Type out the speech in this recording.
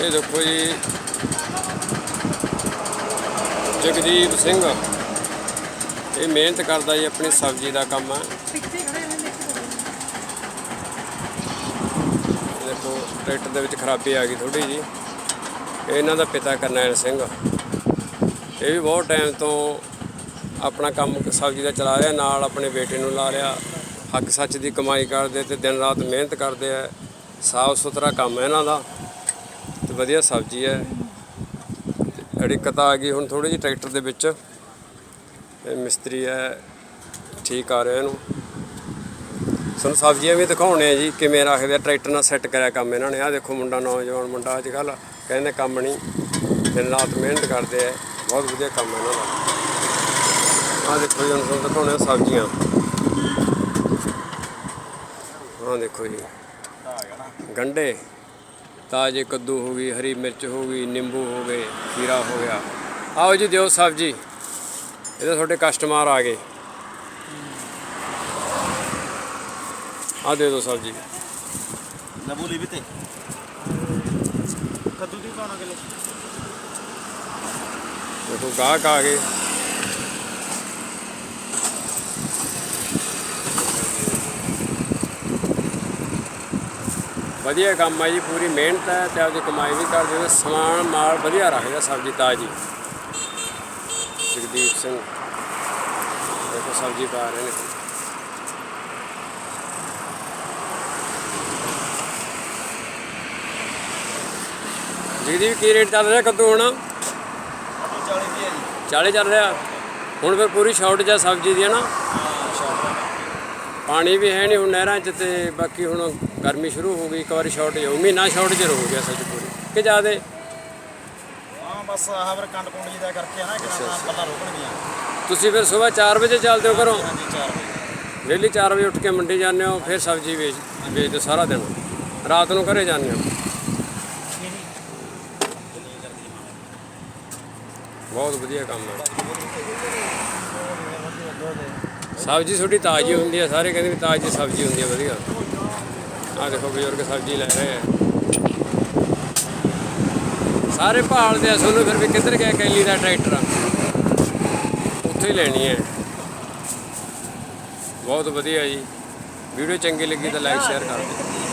ਇਹ ਦੇਖੋ ਜੀ। ਜਗਦੀਪ ਸਿੰਘ। ਇਹ ਮਿਹਨਤ ਕਰਦਾ ਜੀ, ਆਪਣੀ ਸਬਜ਼ੀ ਦਾ ਕੰਮ। ਹੈ ਦੇਖੋ, ਟਰੈਕਟਰ ਦੇ ਵਿੱਚ ਖਰਾਬੀ ਆ ਗਈ ਥੋੜੀ ਜੀ ਇਹਨਾਂ ਦਾ ਪਿਤਾ ਕਰਨੈਲ ਸਿੰਘ। ਇਹ ਵੀ ਬਹੁਤ ਟਾਈਮ ਤੋਂ ਆਪਣਾ ਕੰਮ ਸਬਜ਼ੀ ਦਾ ਚਲਾ ਰਿਹਾ, ਨਾਲ ਆਪਣੇ ਬੇਟੇ ਨੂੰ ਲਾ ਰਿਹਾ। ਹੱਕ ਸੱਚ ਦੀ ਕਮਾਈ ਕਰਦੇ ਤੇ ਦਿਨ ਰਾਤ ਮਿਹਨਤ ਕਰਦੇ ਆ। ਸਾਫ਼ ਸੁਥਰਾ ਕੰਮ ਹੈ ਇਹਨਾਂ ਦਾ। ਤੇ ਵਧੀਆ ਸਬਜ਼ੀ ਹੈ। ਤੇ ਅੜਿੱਕਤ ਆ ਗਈ ਹੁਣ ਥੋੜੀ ਜਿਹੀ ਟਰੈਕਟਰ ਦੇ ਵਿੱਚ। ਮਿਸਤਰੀ ਹੈ, ਠੀਕ ਆ ਰਿਹਾ ਇਹਨੂੰ। ਤੁਹਾਨੂੰ ਸਬਜ਼ੀਆਂ ਵੀ ਦਿਖਾਉਣੇ ਆ ਜੀ, ਕਿਵੇਂ ਰੱਖਦੇ ਆ, ਟਰੈਕਟਰ ਨਾਲ ਸੈੱਟ ਕਰਿਆ ਕੰਮ ਇਹਨਾਂ ਨੇ। ਆ ਦੇਖੋ ਮੁੰਡਾ, ਨੌਜਵਾਨ ਮੁੰਡਾ ਅੱਜ ਕੱਲ ਕਹਿੰਦੇ ਕੰਮ ਨਹੀਂ, ਦਿਨ ਰਾਤ ਮਿਹਨਤ ਕਰਦੇ ਆ। ਬਹੁਤ ਵਧੀਆ ਕੰਮ ਇਹਨਾਂ ਦਾ। ਆ ਦੇਖੋ ਜੀ, ਹੁਣ ਤੁਹਾਨੂੰ ਦਿਖਾਉਣੇ ਸਬਜ਼ੀਆਂ। ਆ ਦੇਖੋ ਜੀ। ਗੰਡੇ ਤਾਜ਼ੇ ਕੱਦੂ ਹੋ ਗਈ ਹਰੀ ਮਿਰਚ ਹੋ ਗਈ ਨਿੰਬੂ ਹੋ ਗਏ ਖੀਰਾ ਹੋ ਗਿਆ। ਆਓ ਜੀ ਦਿਓ ਸਬਜ਼ੀ ਇਹਦੇ ਤੁਹਾਡੇ ਕਸਟਮਰ ਆ ਗਏ। ਆ ਦੇ ਦਿਓ ਸਬਜ਼ੀ ਨਬੂਲੀ ਵੀ ਤੇ। ਕੱਦੂ ਦੀ ਪਾਉਣਾ ਕਿਲੋ? ਦੇਖੋ ਗਾਹਕ ਆ ਗਏ। ਵਧੀਆ ਕੰਮ ਆ ਜੀ ਪੂਰੀ ਮਿਹਨਤ ਹੈ ਤੇ ਆਪਦੀ ਕਮਾਈ ਵੀ ਕਰਦੇ ਨੇ ਸਮਾਨ ਮਾਲ ਵਧੀਆ ਰੱਖਦਾ ਸਬਜ਼ੀ ਤਾਜ਼ੀ। ਜਗਦੀਪ ਸਿੰਘ। ਦੇਖੋ ਸਬਜ਼ੀ ਪਾ ਰਹੇ ਨੇ। ਜਗਦੀਪ ਕੀ ਰੇਟ ਚੱਲ ਰਿਹਾ ਕੱਦੂ ਹੁਣ? 40 ਦੀ ਹੈ ਜੀ। 40 ਚੱਲ ਰਿਹਾ? ਹੁਣ ਫਿਰ ਪੂਰੀ ਸ਼ਾਰਟੇਜ ਆ ਸਬਜ਼ੀ ਦੀ ਹੈ ਨਾ? ਹਾਂ। ਸ਼ਾਰਟ ਪਾਣੀ ਵੀ ਹੈ ਨਹੀਂ ਹੁਣ ਨਹਿਰਾਂ 'ਚ ਤੇ ਬਾਕੀ ਹੁਣ ਗਰਮੀ ਸ਼ੁਰੂ ਹੋ ਗਈ ਇੱਕ ਵਾਰੀ ਸ਼ਾਰਟੇਜ ਹੋ ਮਹੀਨਾ ਸ਼ਾਰਟੇਜ ਹੋ ਗਿਆ ਸੱਚ ਪੂਰੀ। ਕਿ ਜ਼ਿਆਦੇ? ਹਾਂ ਬਸ ਆਹ ਫਿਰ ਕੰਡ ਕੁੰਡ ਜੀ ਦਾ ਕਰਕੇ ਆ ਨਾ ਕਿ ਨਾ ਪੱਲਾ ਰੋਕਣਗੀਆਂ। ਤੁਸੀਂ ਫਿਰ ਸਵੇਰ 4 ਵਜੇ ਚੱਲਦੇ ਹੋ ਘਰੋਂ? ਹਾਂਜੀ 4 ਵਜੇ। ਡੇਲੀ 4 ਵਜੇ ਉੱਠ ਕੇ ਮੰਡੀ ਜਾਂਦੇ ਹੋ ਫਿਰ ਸਬਜ਼ੀ ਵੇਚ ਵੇਚਦੇ ਸਾਰਾ ਦਿਨ? ਰਾਤ ਨੂੰ ਘਰੇ ਜਾਂਦੇ ਹੋ? ਬਹੁਤ ਵਧੀਆ ਕੰਮ ਹੈ। ਸਬਜ਼ੀ ਥੋੜੀ ਤਾਜ਼ੀ ਹੁੰਦੀ ਆ, ਸਾਰੇ ਕਹਿੰਦੇ ਵੀ ਤਾਜ਼ੀ ਸਬਜ਼ੀ ਹੁੰਦੀ ਹੈ ਵਧੀਆ। ਆਹ ਦੇਖੋ ਬਜ਼ੁਰਗ ਸਬਜ਼ੀ ਲੈ ਰਹੇ ਆ। ਸਾਰੇ ਭਾਲਦੇ ਆ ਸੋਨੂੰ, ਫਿਰ ਵੀ ਕਿੱਧਰ ਗਿਆ ਕੈਲੀ ਦਾ ਟਰੈਕਟਰ ਉੱਥੇ ਹੀ ਲੈਣੀ ਹੈ। ਬਹੁਤ ਵਧੀਆ ਜੀ। ਵੀਡੀਓ ਚੰਗੀ ਲੱਗੀ ਤਾਂ ਲਾਈਕ ਸ਼ੇਅਰ ਕਰ ਦਿਓ।